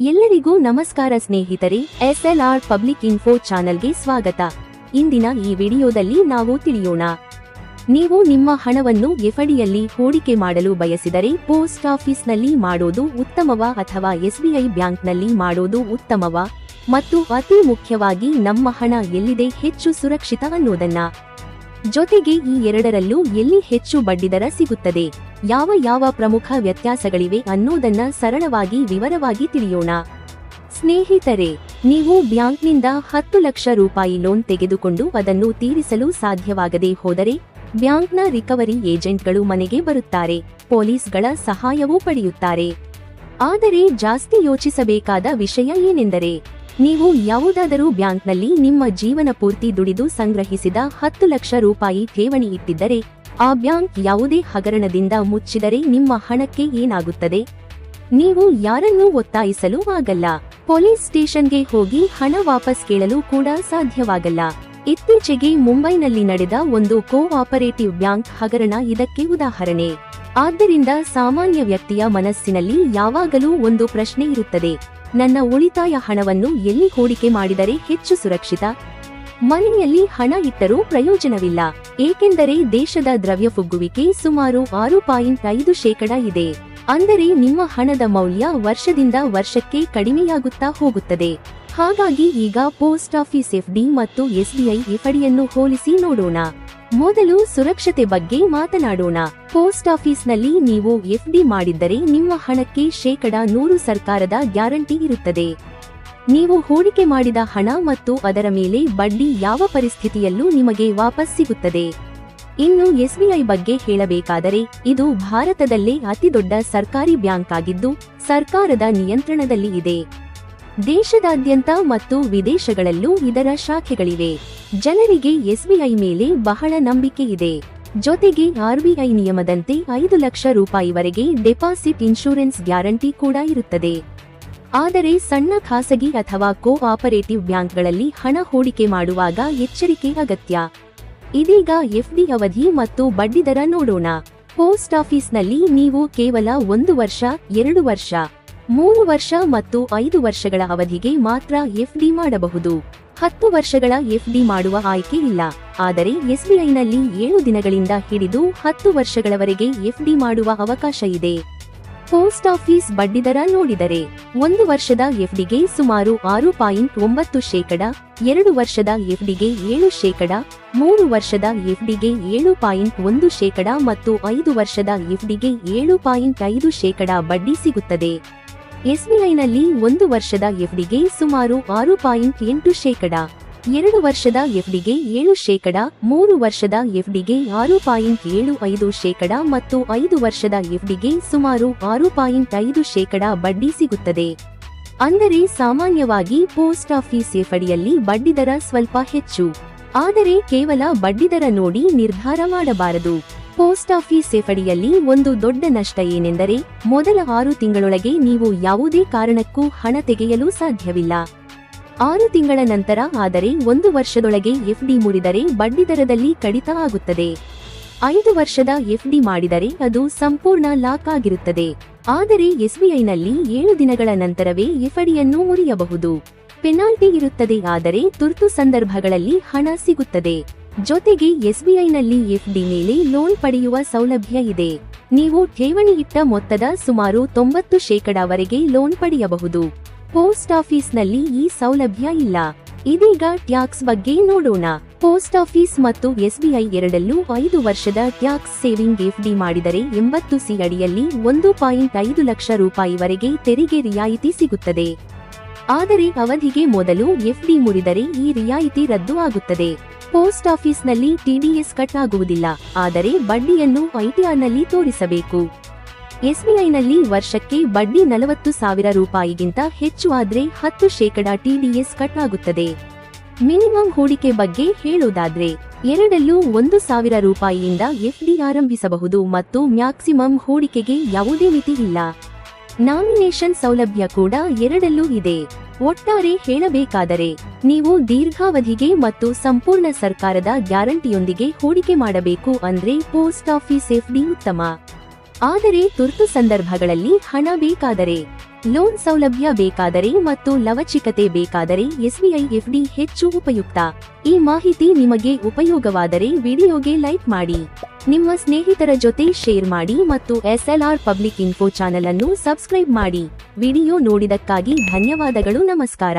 ಎಲ್ಲರಿಗೂ ನಮಸ್ಕಾರ ಸ್ನೇಹಿತರೆ, ಎಸ್ಎಲ್ಆರ್ ಪಬ್ಲಿಕ್ ಇನ್ಫೋ ಚಾನೆಲ್ಗೆ ಸ್ವಾಗತ. ಇಂದಿನ ಈ ವಿಡಿಯೋದಲ್ಲಿ ನಾವು ತಿಳಿಯೋಣ. ನೀವು ನಿಮ್ಮ ಹಣವನ್ನು ಎಫ್ಡಿಯಲ್ಲಿ ಹೂಡಿಕೆ ಮಾಡಲು ಬಯಸಿದರೆ ಪೋಸ್ಟ್ ಆಫೀಸ್ನಲ್ಲಿ ಮಾಡೋದು ಉತ್ತಮವಾ ಅಥವಾ ಎಸ್ಬಿಐ ಬ್ಯಾಂಕ್ನಲ್ಲಿ ಮಾಡೋದು ಉತ್ತಮವಾ? ಮತ್ತು ಅತಿ ಮುಖ್ಯವಾಗಿ ನಮ್ಮ ಹಣ ಎಲ್ಲಿದೆ ಹೆಚ್ಚು ಸುರಕ್ಷಿತ ಅನ್ನೋದನ್ನ. ಜೊತೆಗೆ ಈ ಎರಡರಲ್ಲೂ ಎಲ್ಲಿ ಹೆಚ್ಚು ಬಡ್ಡಿದರ ಸಿಗುತ್ತದೆ? ಯಾವ ಯಾವ ಪ್ರಮುಖ ವ್ಯತ್ಯಾಸಗಳಿವೆ ಅನ್ನೋದನ್ನ ಸರಳವಾಗಿ ವಿವರವಾಗಿ ತಿಳಿಯೋಣ. ಸ್ನೇಹಿತರೆ, ನೀವು ಬ್ಯಾಂಕ್ನಿಂದ ಹತ್ತು ಲಕ್ಷ ರೂಪಾಯಿ ಲೋನ್ ತೆಗೆದುಕೊಂಡು ಅದನ್ನು ತೀರಿಸಲು ಸಾಧ್ಯವಾಗದೆ ಹೋದರೆ, ಬ್ಯಾಂಕ್ನ ರಿಕವರಿ ಏಜೆಂಟ್ಗಳು ಮನೆಗೆ ಬರುತ್ತಾರೆ, ಪೊಲೀಸ್ಗಳ ಸಹಾಯವೂ ಪಡೆಯುತ್ತಾರೆ. ಆದರೆ ಜಾಸ್ತಿ ಯೋಚಿಸಬೇಕಾದ ವಿಷಯ ಏನೆಂದರೆ, ನೀವು ಯಾವುದಾದರೂ ಬ್ಯಾಂಕ್ನಲ್ಲಿ ನಿಮ್ಮ ಜೀವನ ಪೂರ್ತಿ ದುಡಿದು ಸಂಗ್ರಹಿಸಿದ ಹತ್ತು ಲಕ್ಷ ರೂಪಾಯಿ ಠೇವಣಿ ಇಟ್ಟಿದ್ದರೆ ಆ ಬ್ಯಾಂಕ್ ಯಾವುದೇ ಹಗರಣದಿಂದ ಮುಚ್ಚಿದರೆ ನಿಮ್ಮ ಹಣಕ್ಕೆ ಏನಾಗುತ್ತದೆ? ನೀವು ಯಾರನ್ನೂ ಒತ್ತಾಯಿಸಲು ಆಗಲ್ಲ. ಪೊಲೀಸ್ ಸ್ಟೇಷನ್ಗೆ ಹೋಗಿ ಹಣ ವಾಪಸ್ ಕೇಳಲು ಕೂಡ ಸಾಧ್ಯವಾಗಲ್ಲ. ಇತ್ತೀಚೆಗೆ ಮುಂಬೈನಲ್ಲಿ ನಡೆದ ಒಂದು ಕೋ ಆಪರೇಟಿವ್ ಬ್ಯಾಂಕ್ ಹಗರಣ ಇದಕ್ಕೆ ಉದಾಹರಣೆ. ಆದ್ದರಿಂದ ಸಾಮಾನ್ಯ ವ್ಯಕ್ತಿಯ ಮನಸ್ಸಿನಲ್ಲಿ ಯಾವಾಗಲೂ ಒಂದು ಪ್ರಶ್ನೆ ಇರುತ್ತದೆ. ನನ್ನ ಉಳಿತಾಯ ಹಣವನ್ನು ಎಲ್ಲಿ ಹೂಡಿಕೆ ಮಾಡಿದರೆ ಹೆಚ್ಚು ಸುರಕ್ಷಿತ? ಮನೆಯಲ್ಲಿ ಹಣ ಇಟ್ಟರೂ ಪ್ರಯೋಜನವಿಲ್ಲ. ಏಕೆಂದರೆ ದೇಶದ ದ್ರವ್ಯ ಫುಗ್ಗುವಿಕೆ ಸುಮಾರು ಆರು ಪಾಯಿಂಟ್ ಐದು ಶೇಕಡ ಇದೆ. ಅಂದರೆ ನಿಮ್ಮ ಹಣದ ಮೌಲ್ಯ ವರ್ಷದಿಂದ ವರ್ಷಕ್ಕೆ ಕಡಿಮೆಯಾಗುತ್ತಾ ಹೋಗುತ್ತದೆ. ಹಾಗಾಗಿ ಈಗ ಪೋಸ್ಟ್ ಆಫೀಸ್ ಎಫ್ಡಿ ಮತ್ತು ಎಸ್ಬಿಐ ಎಫ್ಡಿಯನ್ನು ಹೋಲಿಸಿ ನೋಡೋಣ. ಮೊದಲು ಸುರಕ್ಷತೆ ಬಗ್ಗೆ ಮಾತನಾಡೋಣ. ಪೋಸ್ಟ್ ಆಫೀಸ್ನಲ್ಲಿ ನೀವು ಎಫ್ಡಿ ಮಾಡಿದ್ದರೆ ನಿಮ್ಮ ಹಣಕ್ಕೆ ಶೇಕಡಾ ನೂರು ಸರ್ಕಾರದ ಗ್ಯಾರಂಟಿ ಇರುತ್ತದೆ. ನೀವು ಹೂಡಿಕೆ ಮಾಡಿದ ಹಣ ಮತ್ತು ಅದರ ಮೇಲೆ ಬಡ್ಡಿ ಯಾವ ಪರಿಸ್ಥಿತಿಯಲ್ಲೂ ನಿಮಗೆ ವಾಪಸ್ ಸಿಗುತ್ತದೆ. ಇನ್ನು ಎಸ್ಬಿಐ ಬಗ್ಗೆ ಹೇಳಬೇಕಾದರೆ, ಇದು ಭಾರತದಲ್ಲೇ ಅತಿದೊಡ್ಡ ಸರ್ಕಾರಿ ಬ್ಯಾಂಕ್ ಆಗಿದ್ದು, ಸರ್ಕಾರದ ನಿಯಂತ್ರಣದಲ್ಲಿ ಇದೆ. ದೇಶದಾದ್ಯಂತ ಮತ್ತು ವಿದೇಶಗಳಲ್ಲೂ ಇದರ ಶಾಖೆಗಳಿವೆ. ಜನರಿಗೆ ಎಸ್ಬಿಐ ಮೇಲೆ ಬಹಳ ನಂಬಿಕೆ ಇದೆ. ಜೊತೆಗೆ ಆರ್ಬಿಐ ನಿಯಮದಂತೆ ಐದು ಲಕ್ಷ ರೂಪಾಯಿವರೆಗೆ ಡೆಪಾಸಿಟ್ ಇನ್ಶೂರೆನ್ಸ್ ಗ್ಯಾರಂಟಿ ಕೂಡ ಇರುತ್ತದೆ. ಆದರೆ ಸಣ್ಣ ಖಾಸಗಿ ಅಥವಾ ಕೋ ಆಪರೇಟಿವ್ ಬ್ಯಾಂಕ್ಗಳಲ್ಲಿ ಹಣ ಹೂಡಿಕೆ ಮಾಡುವಾಗ ಎಚ್ಚರಿಕೆ ಅಗತ್ಯ. ಇದೀಗ ಎಫ್ಡಿ ಅವಧಿ ಮತ್ತು ಬಡ್ಡಿದರ ನೋಡೋಣ. ಪೋಸ್ಟ್ ಆಫೀಸ್ನಲ್ಲಿ ನೀವು ಕೇವಲ ಒಂದು ವರ್ಷ, ಎರಡು ವರ್ಷ, ಮೂರು ವರ್ಷ ಮತ್ತು ಐದು ವರ್ಷಗಳ ಅವಧಿಗೆ ಮಾತ್ರ ಎಫ್ಡಿ ಮಾಡಬಹುದು. ಹತ್ತು ವರ್ಷಗಳ ಎಫ್ಡಿ ಮಾಡುವ ಆಯ್ಕೆ ಇಲ್ಲ. ಆದರೆ ಎಸ್ಬಿಐನಲ್ಲಿ ಏಳು ದಿನಗಳಿಂದ ಹಿಡಿದು ಹತ್ತು ವರ್ಷಗಳವರೆಗೆ ಎಫ್ಡಿ ಮಾಡುವ ಅವಕಾಶ ಇದೆ. ಪೋಸ್ಟ್ ಆಫೀಸ್ ಬಡ್ಡಿದರ ನೋಡಿದರೆ, ಒಂದು ವರ್ಷದ ಎಫ್ಡಿಗೆ ಸುಮಾರು ಆರು ಪಾಯಿಂಟ್ ಒಂಬತ್ತು ಶೇಕಡ, ಎರಡು ವರ್ಷದ ಎಫ್ಡಿಗೆ ಏಳು ಶೇಕಡ, ಮೂರು ವರ್ಷದ ಎಫ್ಡಿಗೆ ಏಳು ಪಾಯಿಂಟ್ ಒಂದು ಶೇಕಡ ಮತ್ತು ಐದು ವರ್ಷದ ಎಫ್ಡಿಗೆ ಏಳು ಪಾಯಿಂಟ್ ಐದು ಶೇಕಡ ಬಡ್ಡಿ ಸಿಗುತ್ತದೆ. ಎಸ್ಬಿಐನಲ್ಲಿ ಒಂದು ವರ್ಷದ ಎಫ್ಡಿಗೆ ಸುಮಾರು ಆರು ಪಾಯಿಂಟ್ ಎಂಟು ಶೇಕಡ. ಎರಡು ವರ್ಷದ ಎಫ್ಡಿಗೆ ಏಳು ಶೇಕಡ, ಮೂರು ವರ್ಷದ ಎಫ್ಡಿಗೆ ಆರು ಪಾಯಿಂಟ್ ಏಳು ಐದು ಶೇಕಡ ಮತ್ತು ಐದು ವರ್ಷದ ಎಫ್ಡಿಗೆ ಸುಮಾರು ಆರು ಪಾಯಿಂಟ್ ಐದು ಶೇಕಡ ಬಡ್ಡಿ ಸಿಗುತ್ತದೆ. ಅಂದರೆ ಸಾಮಾನ್ಯವಾಗಿ ಪೋಸ್ಟ್ ಆಫೀಸ್ ಎಫ್ಡಿಯಲ್ಲಿ ಬಡ್ಡಿದರ ಸ್ವಲ್ಪ ಹೆಚ್ಚು. ಆದರೆ ಕೇವಲ ಬಡ್ಡಿದರ ನೋಡಿ ನಿರ್ಧಾರ ಮಾಡಬಾರದು. ಪೋಸ್ಟ್ ಆಫೀಸ್ ಎಫಡಿಯಲ್ಲಿ ಒಂದು ದೊಡ್ಡ ನಷ್ಟ ಏನೆಂದರೆ, ಮೊದಲ ಆರು ತಿಂಗಳೊಳಗೆ ನೀವು ಯಾವುದೇ ಕಾರಣಕ್ಕೂ ಹಣ ತೆಗೆಯಲು ಸಾಧ್ಯವಿಲ್ಲ. ಆರು ತಿಂಗಳ ನಂತರ, ಆದರೆ ಒಂದು ವರ್ಷದೊಳಗೆ ಎಫ್ಡಿ ಮುರಿದರೆ ಬಡ್ಡಿದರದಲ್ಲಿ ಕಡಿತ ಆಗುತ್ತದೆ ಐದು ವರ್ಷದ ಎಫ್ಡಿ ಮಾಡಿದರೆ ಅದು ಸಂಪೂರ್ಣ ಲಾಕ್ ಆಗಿರುತ್ತದೆ. ಆದರೆ ಎಸ್ಬಿಐನಲ್ಲಿ ಏಳು ದಿನಗಳ ನಂತರವೇ ಎಫ್ಡಿಯನ್ನು ಮುರಿಯಬಹುದು. ಪೆನಾಲ್ಟಿ ಇರುತ್ತದೆ, ಆದರೆ ತುರ್ತು ಸಂದರ್ಭಗಳಲ್ಲಿ ಹಣ ಸಿಗುತ್ತದೆ. ಜೊತೆಗೆ ಎಸ್ಬಿಐನಲ್ಲಿ ಎಫ್ಡಿ ಮೇಲೆ ಲೋನ್ ಪಡೆಯುವ ಸೌಲಭ್ಯ ಇದೆ. ನೀವು ಠೇವಣಿ ಇಟ್ಟ ಮೊತ್ತದ ಸುಮಾರು ತೊಂಬತ್ತು ಶೇಕಡಾವರೆಗೆ ಲೋನ್ ಪಡೆಯಬಹುದು. ಪೋಸ್ಟ್ ಆಫೀಸ್ನಲ್ಲಿ ಈ ಸೌಲಭ್ಯ ಇಲ್ಲ. ಇದೀಗ ಟ್ಯಾಕ್ಸ್ ಬಗ್ಗೆ ನೋಡೋಣ. ಪೋಸ್ಟ್ ಆಫೀಸ್ ಮತ್ತು ಎಸ್ಬಿಐ ಎರಡಲ್ಲೂ ಐದು ವರ್ಷದ ಟ್ಯಾಕ್ಸ್ ಸೇವಿಂಗ್ ಎಫ್ಡಿ ಮಾಡಿದರೆ ಎಂಬತ್ತು ಸಿ ಅಡಿಯಲ್ಲಿ ಒಂದು ಪಾಯಿಂಟ್ ಐದು ಲಕ್ಷ ರೂಪಾಯಿವರೆಗೆ ತೆರಿಗೆ ರಿಯಾಯಿತಿ ಸಿಗುತ್ತದೆ. ಆದರೆ ಅವಧಿಗೆ ಮೊದಲು ಎಫ್ಡಿ ಮುರಿದರೆ ಈ ರಿಯಾಯಿತಿ ರದ್ದು ಆಗುತ್ತದೆ. ಪೋಸ್ಟ್ ಆಫೀಸ್ನಲ್ಲಿ ಟಿಡಿಎಸ್ ಕಟ್ ಆಗುವುದಿಲ್ಲ. ಆದರೆ ಬಡ್ಡಿಯನ್ನು ಐಟಿಆರ್ನಲ್ಲಿ ತೋರಿಸಬೇಕು. ಎಸ್ಬಿಐನಲ್ಲಿ ವರ್ಷಕ್ಕೆ ಬಡ್ಡಿ ನಲವತ್ತು ಸಾವಿರ ರೂಪಾಯಿಗಿಂತ ಹೆಚ್ಚು ಆದ್ರೆ ಹತ್ತು ಶೇಕಡ ಟಿಡಿಎಸ್ ಕಟ್ ಆಗುತ್ತದೆ ಮಿನಿಮಮ್ ಹೂಡಿಕೆ ಬಗ್ಗೆ ಹೇಳೋದಾದ್ರೆ, ಎರಡಲ್ಲೂ ಒಂದು ಸಾವಿರ ರೂಪಾಯಿಯಿಂದ ಎಫ್ಡಿ ಆರಂಭಿಸಬಹುದು ಮತ್ತು ಮ್ಯಾಕ್ಸಿಮಮ್ ಹೂಡಿಕೆಗೆ ಯಾವುದೇ ಮಿತಿ ಇಲ್ಲ. ನಾಮಿನೇಷನ್ ಸೌಲಭ್ಯ ಕೂಡ ಎರಡಲ್ಲೂ ಇದೆ. ಒಟ್ಟಾರೆ ಹೇಳಬೇಕಾದರೆ, ನೀವು ದೀರ್ಘಾವಧಿಗೆ ಮತ್ತು ಸಂಪೂರ್ಣ ಸರ್ಕಾರದ ಗ್ಯಾರಂಟಿಯೊಂದಿಗೆ ಹೂಡಿಕೆ ಮಾಡಬೇಕು ಅಂದ್ರೆ ಪೋಸ್ಟ್ ಆಫೀಸ್ ಎಫ್ಡಿ ಉತ್ತಮ. ಆದರೆ ತುರ್ತು ಸಂದರ್ಭಗಳಲ್ಲಿ ಹಣ ಬೇಕಾದರೆ, ಲೋನ್ ಸೌಲಭ್ಯ ಬೇಕಾದರೆ ಮತ್ತು ಲವಚಿಕತೆ ಬೇಕಾದರೆ ಎಸ್ಬಿಐ ಎಫ್ಡಿ ಹೆಚ್ಚು ಉಪಯುಕ್ತ. ಈ ಮಾಹಿತಿ ನಿಮಗೆ ಉಪಯೋಗವಾದರೆ ವಿಡಿಯೋಗೆ ಲೈಕ್ ಮಾಡಿ. ನಿಮ್ಮ ಸ್ನೇಹಿತರ ಜೊತೆ ಶೇರ್ ಮಾಡಿ ಮತ್ತು ಎಸ್ಎಲ್ಆರ್ ಪಬ್ಲಿಕ್ ಇನ್ಫೋ ಚಾನೆಲ್ ಅನ್ನು ಸಬ್ಸ್ಕ್ರೈಬ್ ಮಾಡಿ. ವಿಡಿಯೋ ನೋಡಿದಕ್ಕಾಗಿ ಧನ್ಯವಾದಗಳು, ನಮಸ್ಕಾರ.